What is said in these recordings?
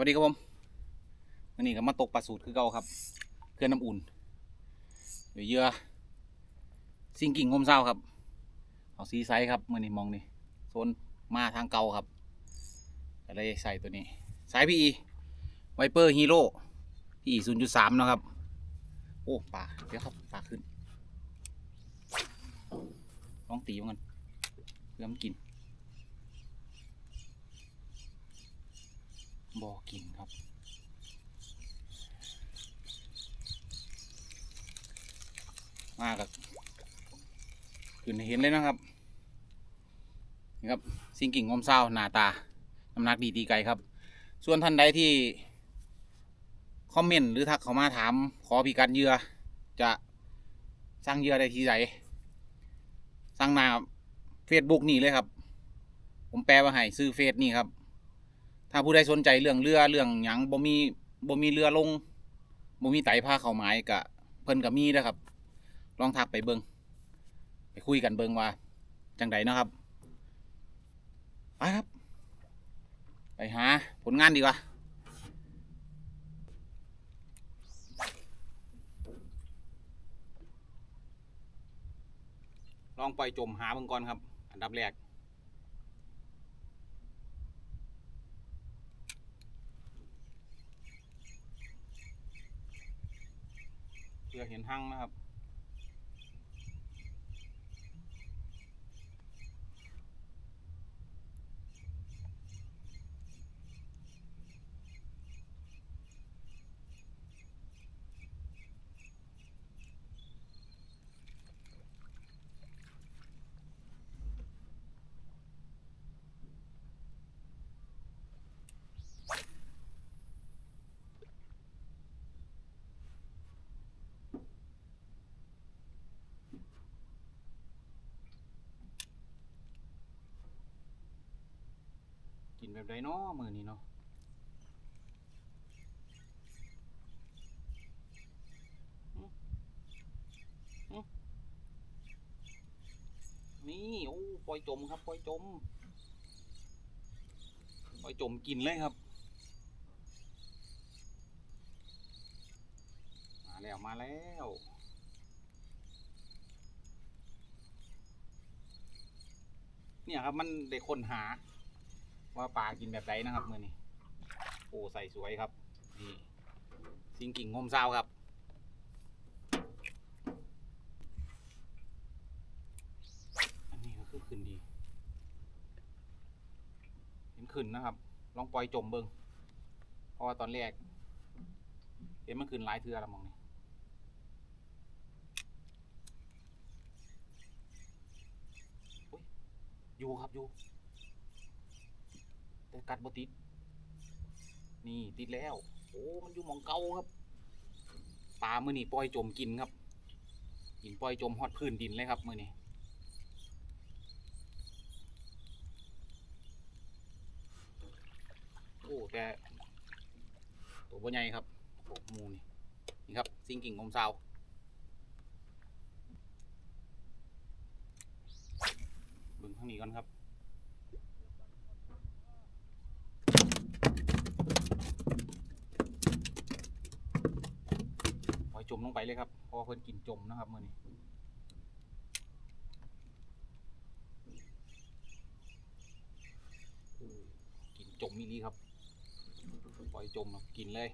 วัสดีครับผมวันนี้ก็มาตกปลาสูตรคือเก่าครับ เครื่องน้ำอุ่นเดี๋ยวเยื่อซิงกิ่งงมเศร้าครับ เอาซีไซส์ครับมือนี้มองนี่โซนมาทางเก่าครับก็เลยใส่ตัวนี้ สายพีไวเปอร์ฮีโร่พีศูนย์จุดสามนะครับ โอ้ปลาเดี๋ยวครับปลาขึ้นลองตีมันกันเพื่อมกิน บอกินครับมากับขึ้นเห็นเลยนะครับนี่ครับซิงกิ่งงอมเศร้าหน้าตาน้ำหนักดีตีไกลครับ ส่วนท่านใดที่คอมเมนต์หรือทักเข้ามาถามขอพิกัดเยื่อจะสร้างเยื่อได้ที่ไหนสร้างหน้าเฟซบุ๊กนี่เลยครับ ผมแปลว่าให้ซื้อเฟซนี่ครับ ถ้าผู้ใดสนใจเรื่องเรือเรื่องหยังบ่มีบ่มีเรือลงบ่มีไตผ้าเขาหมายกะเพิ่นก็มีนะครับ ลองทักไปเบิงไปคุยกันเบิงว่าจังใดนะครับไปครับ ไปหาผลงานดีกว่าลองปล่อยจมหาเบิ่งก่อนครับ อันดับแรก เพื่อเห็นหั่งนะครับ กินแบบใดเนาะมือนี้เนาะนี่โอ้ปล่อยจมครับปล่อยจมปล่อยจมกินเลยครับ มาแล้วมาแล้วเนี่ยครับมันได้ค้นหา ว่าปลากินแบบไหนนะครับมือนี้โอ้ใส่สวยครับนี่ซิงกิ่งงมเศร้าครับอันนี้ก็คือขึ้นดีเห็นขึ้นนะครับ ลองปล่อยจมเบิงเพราะว่าตอนแรกเห็นมันขึ้นหลายเทือล้วมองนี่อยู่ครับอยู่ กัดบ่ติด นี่ติดแล้ว โอ้ มันอยู่มองเก่าครับ ปลามือนี่ปล่อยจมกินครับ กินปล่อยจมฮอดพื้นดินเลยครับมือนี่โอ้แต่ตัวบ่ใหญ่ครับโอ้หมูนี่นี่ครับซิงกิ่งงมซาวเบึงข้างนี้ก่อนครับ ปล่อย จมลงไปเลยครับเพราะเพิ่นกินจมนะครับมื่อนี้โอ้กินจมนี่ลีครับ ปล่อยจมครับกินเลย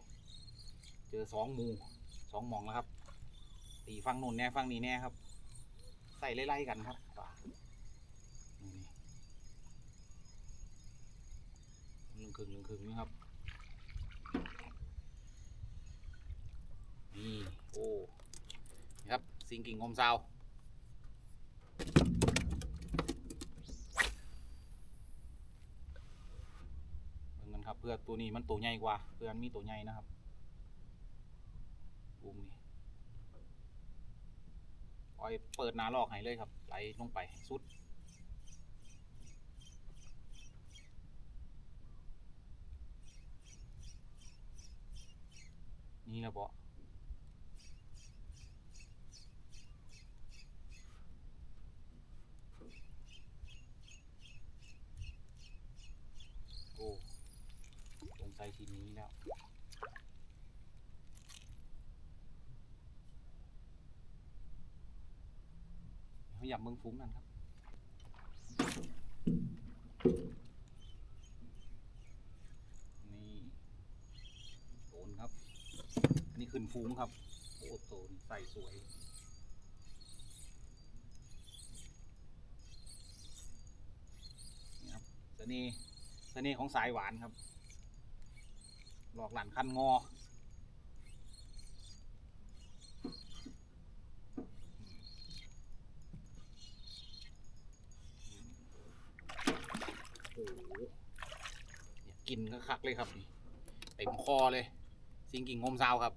เจอสองมูสองมองแล้วครับ ตีฟังนู่นแน่ฟังนี่แน่ครับ ใส่ไล่ๆกันครับป่านี่ลึงคึงลึงคึงนี่ครับ นี่ โอ้นี่ครับซิงกิ่งงมซาวเบิ่งกันครับเพื่อตัวนี้มันตัวใหญ่กว่า เพื่อนมีตัวใหญ่นะครับบูมนี่ปล่อยเปิดนาลอกให้เลยครับ ไหลลงไปสุดนี่และเบาะโอ้ สงสัยทีนี้แล้ว เขาอ ยากเมืองฟุ้งนั่นครับ นี่โตนครับอันนี้ขึ้นฟุ้งครับ โอ้โตนใส่สวยนี่ครับเสน่ห์เสน่ห์ของสายหวานครับ หลอกหลานคันงอ โอ้โหเนี่ย กินก็คักเลยครับนี่เต็มคอเลย สิงกิ่งงมซาวครับ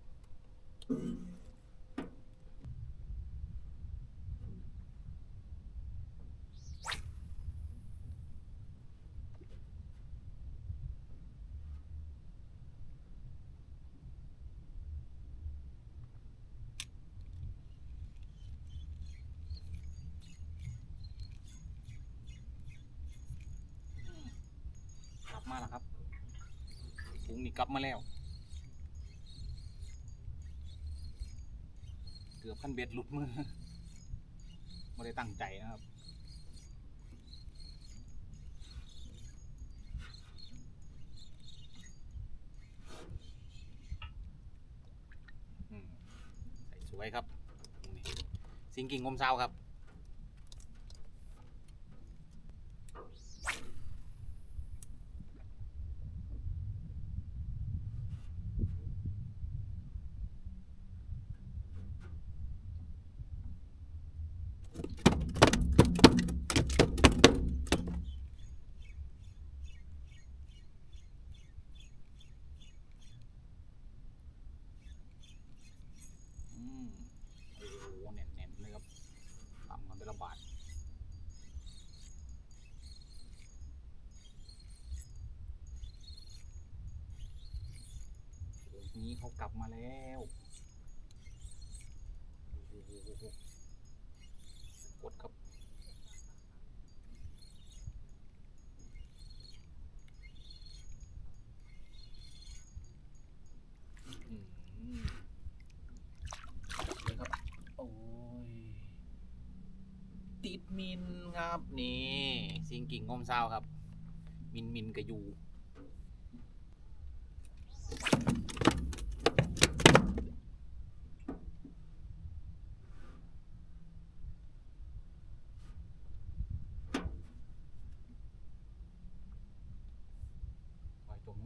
กลับมาแล้วครับฝูง นี่กลับมาแล้ว เกือบขั้นเบ็ดหลุดมือไม่ได้ตั้งใจนะครับใส่สวยครับ สิงกิ่งงมซาครับ อืมโอ้โหแน่นๆเลยครับทำกันเป็นระบาดโอ้โห นี้เขากลับมาแล้วโอ้โหกดครับเลยครับ โอ้ย ติดมินครับ นี่สิงกิ่งงมซาครับ มินมินกระยู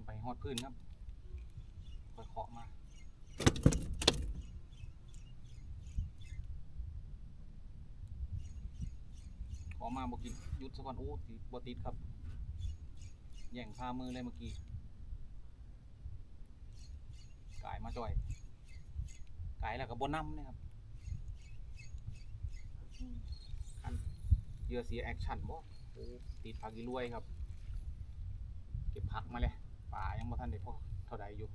ปล่ อดพื้นครับค่อยเคาะมาขอมาบอกกินยุดสะก่อนโอ้ติดบติดครับแย่งพามือเลยเมื่อกี้กายมาจ่อยกายแล้วกับบนน้ำเนี่ยครับอันเยื่อเสียแอคชั่นบ่โอ้ติดผักอีรวยครับ เก็บผักมาเลยายังบ่ทันได้พอเท่าใดอยู่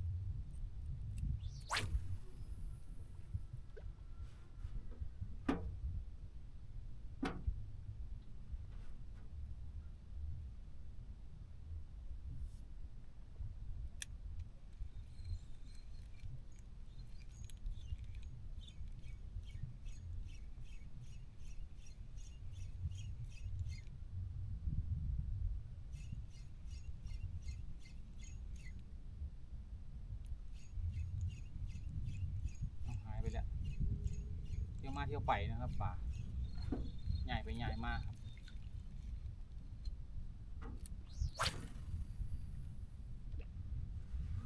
เอาหายไปแล้ว เที่ยวไปนะครับป่าใหญ่ไปใหญ่มากครับ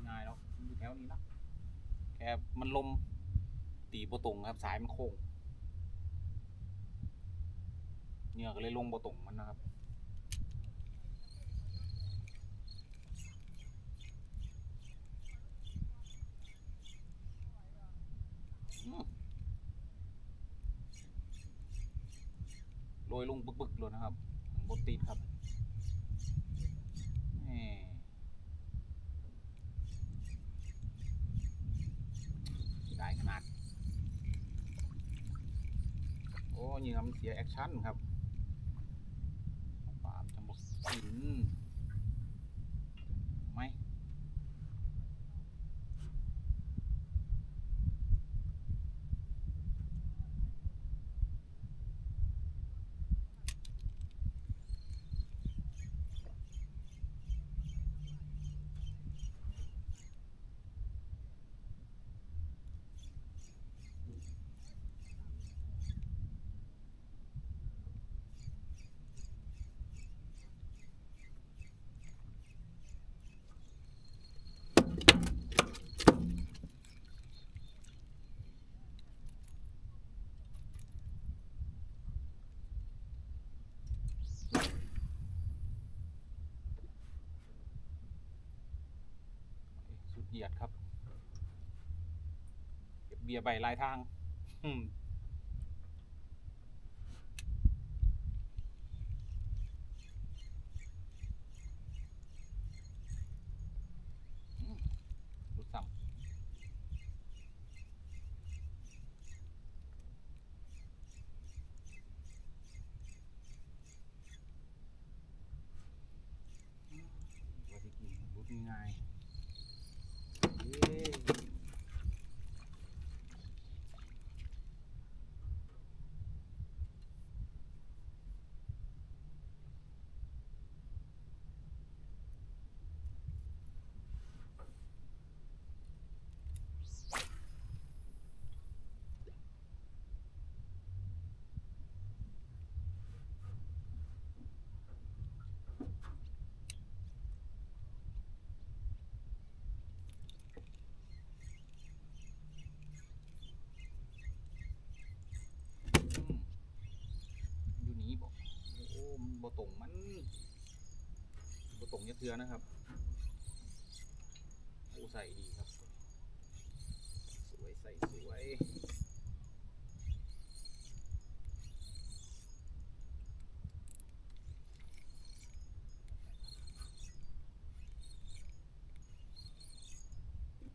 ง่ายแล้วอยู่แถวนี้นะแค่มันลมตีโบตรงครับ สายมันโค้งเหงื่อก็เลยลงโบตรงมันนะครับอืม โรยลงบึกๆเลยนะครับบดตีนครับนี่ได้ขนาด โอ้ยิงมันเสียแอคชั่นครับปามจะหมดกิน ยียดครับ เก็บเบียร์ใบลายทางรุดซ้ำว่าที่กินรุดง่าย ๆเย้ อืมอยู่นี่บอกโอ้มันบ่ ตรงมันบ่ตรงยัดเทือนะครับโอ้ใส่ดีครับ สวยใส่สวย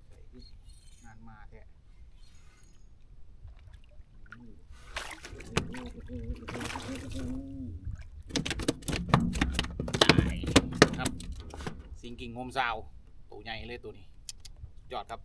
ใส่ที่งานมาแท้อืม จ่ายครับ สิงกิ่งโฮมซาวตัวใหญ่เลยตัวนี้ยอดครับ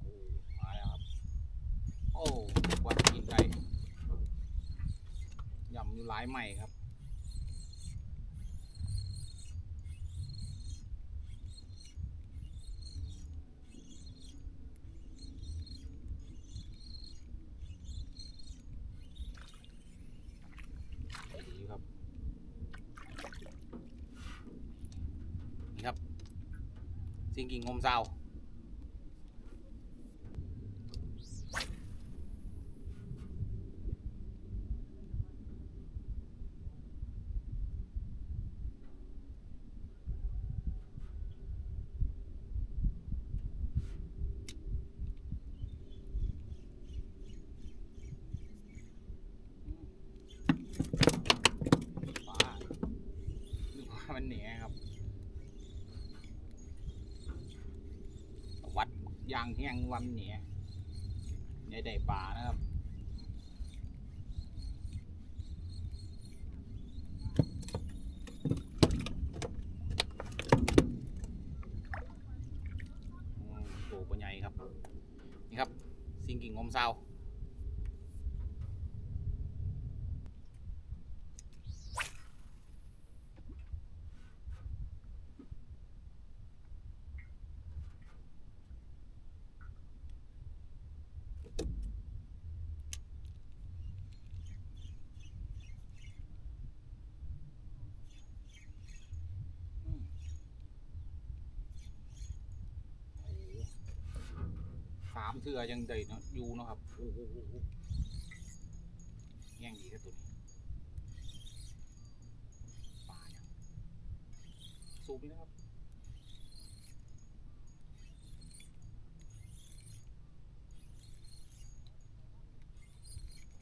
โอ้มาแล้วครับ โอ้กว่าจะกินได้ยำอยู่หลายใหม่ครับ ดีครับ นี่ครับ ซิงกิ่งงมซาว ปลานึกว่ามันเหนียครับ วัดยางแห้ง วันเหนียในได้ป่านะครับอืมโหปัญญาครับ นี่ครับ ซิงกิ่งงมซาวามเทือยังได้เนาะอยู่เนาะครับโอ้โหแง่งดีแค่ตัวนี้ปลายังสูบนี่นะครับ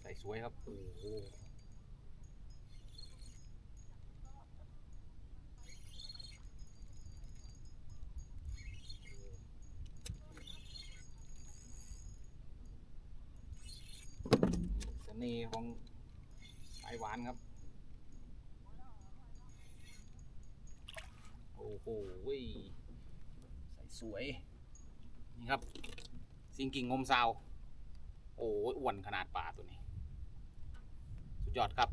ใส่สวยครับโอ้โห น่ห์ของไอหวานครับ โอ้โหว้ยใส่สวย นี่ครับ ซิงกิ่งงมซาว โอ้ยอ้วนขนาดปลาตัวนี้ สุดยอดครับ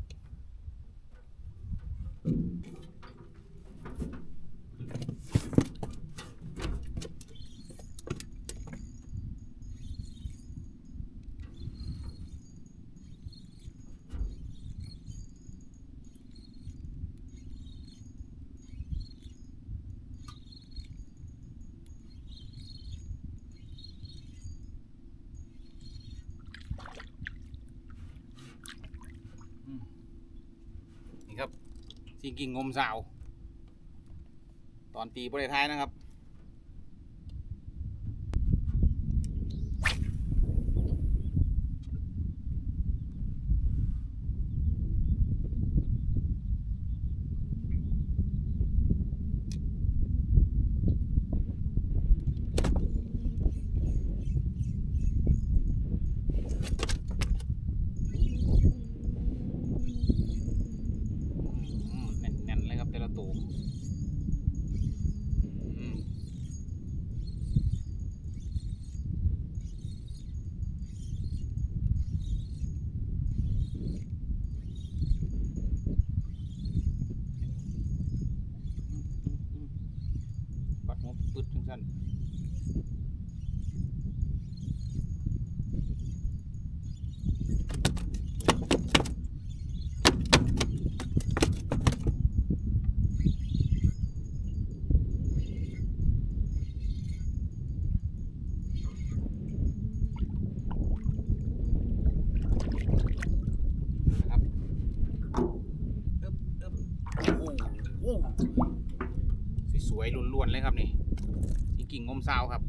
กิ่งงมสาว ตอนตีบริท้ายนะครับ อืมแน่นๆเลยครับแต่ละตัวอืมปัดหัวปึดจังสั้นนะครับอึ๊บอึ๊บโอ้โหส วยล้วนๆเลยครับนี่สีกิ่งงมซาวครับ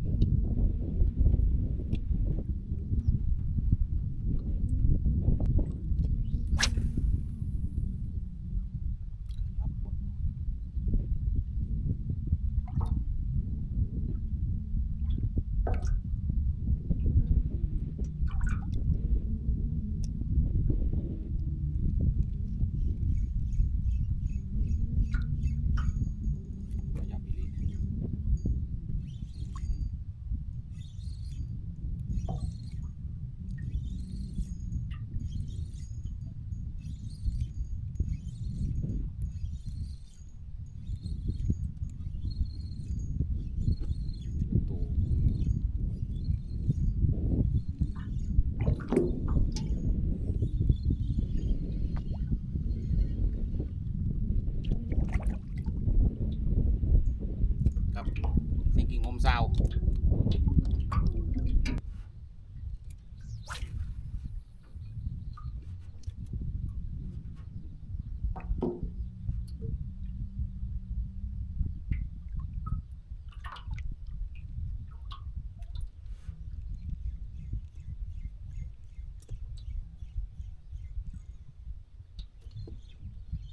มซาว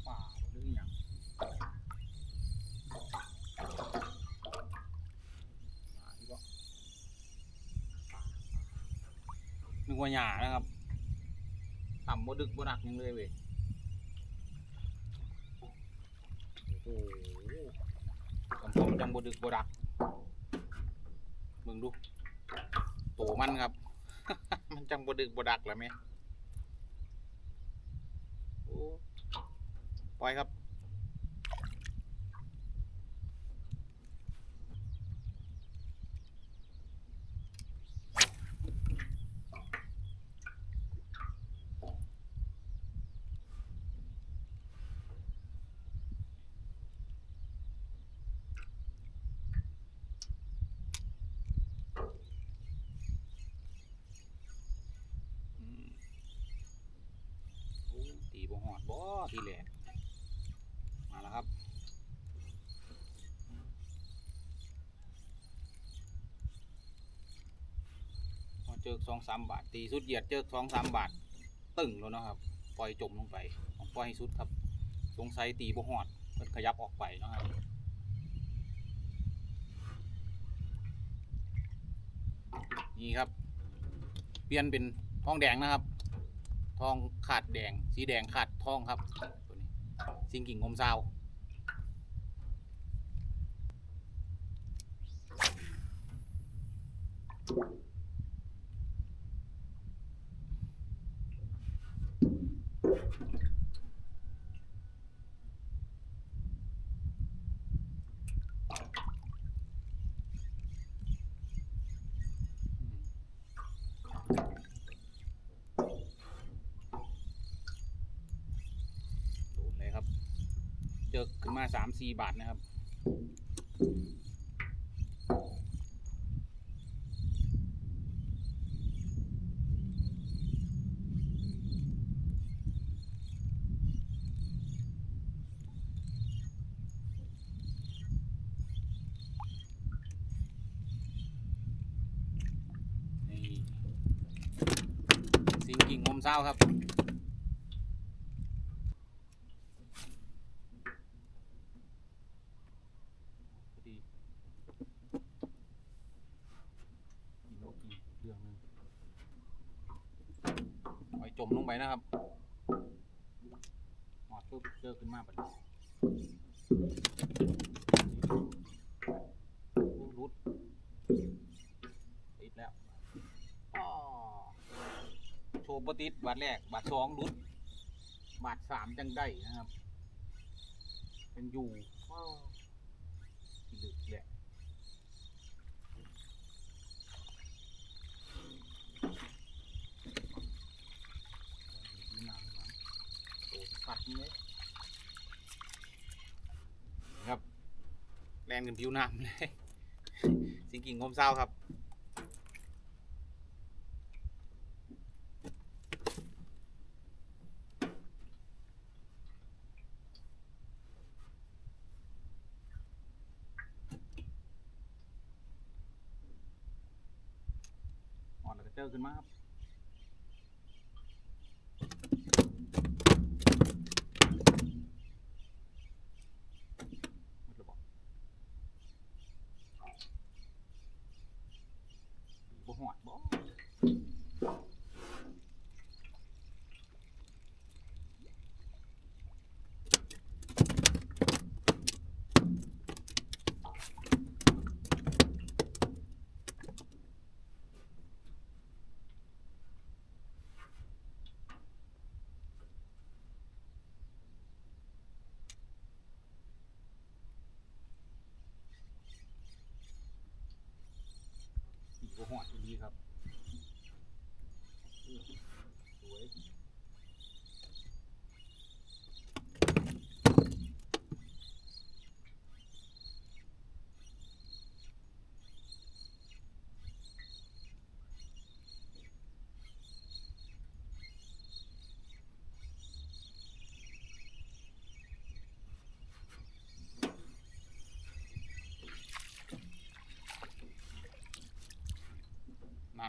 ป่าหรืออหย่างป่าอีกบ่นึ กว่าหยานะครับต่ำบ่ดึกบ่หนักยังเลยเว้ยโอ้โหคำผมจังบ่ดึกบ่ดักมึงดูโตมันครับ มันจังบ่ดึกบ่ดักแล้วแม่โอ้ปล่อยครับ อืมโอ้ตีบ่ห อดบ่ทีแหลกมาแล้วครับเจอสองสามบาท ตีสุดเหยียดเจอสองสามบาท ตึงแล้วนะครับ ปล่อยจมลงไปปล่อยให้สุดครับ สงสัยตีบ่หอดเพิ่นขยับออกไปนะครับนี่ครับ เปลี่ยนเป็นทองแดงนะครับ ทองขาดแดง สีแดงขาดทองครับตัวนี้สิงกิ่งงมซาว มาสามสี่บาทนะครับ สิงกิ่งงมเศร้าครับ ไปนะครับหมอดปุ๊บเจอขึ้นมาปัดรุดติดแล้วอ้อโชว์ปติดบาทแรก บาทสองรุด บาทสามจังได้นะครับ เป็นอยู่ว้าวที่ลึกแหละัดเลยครับแลนกันผิวน้ำเลยสิงกิ่งงมเศร้าครับอ่อนแล้วก็เจอขึ้นมาครับ หมดแล้วบอกบ่หอดบ่สีบ่ หอดดีครับ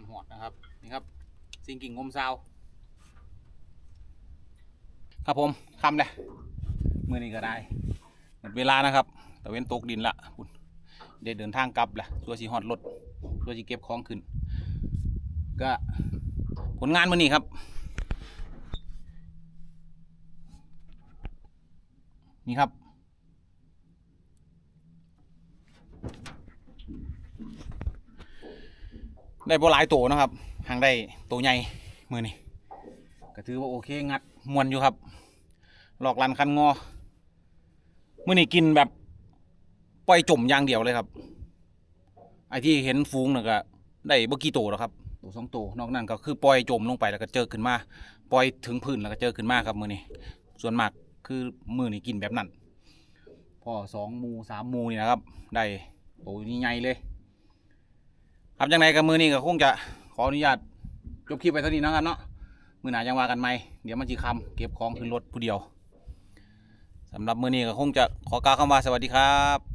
านหอดนะครับนี่ครับสิงกิ่งงมซาวครับผมคำเลยมือนี้ก็ได้หมดเวลานะครับแต่เว้นตกดินละคุณเดี๋ยวเดินทางกลับละตัวสีหอดรถตัวสีเก็บของขึ้น ก็ผลงานมือนี้ครับ นี่ครับ ได้บ่หลายตัวนะครับหางได้ตัวใหญ่มือนี่ก็ถือว่าโอเคงัดมวนอยู่ครับ หลอกลันคันงอมือนี่กินแบบปล่อยจมอย่างเดียวเลยครับ ไอที่เห็นฟูงน่ะก็ได้บ่กี่ตัวแล้วครับตัวสองตัวนอกนั้นก็คือปล่อยจมลงไปแล้วก็เจอขึ้นมาปล่อยถึงพื้นแล้วก็เจอขึ้นมาครับมือนี่ส่วนมากคือมือนี่กินแบบนั้นพอสองมูสามมูนี่นะครับ ได้ตัวนี้ใหญ่เลย ครับยังไงกับมือนี่ก็คงจะขออนุญาตจบคลิปไปเท่านี้นะครับเนาะมือหนายังว่ากันไหมเดี๋ยวมันจีคำเก็บของขึ้นรถผู้เดียวสำหรับมือนี้ก็คงจะขอกล่าวคำว่าสวัสดีครับ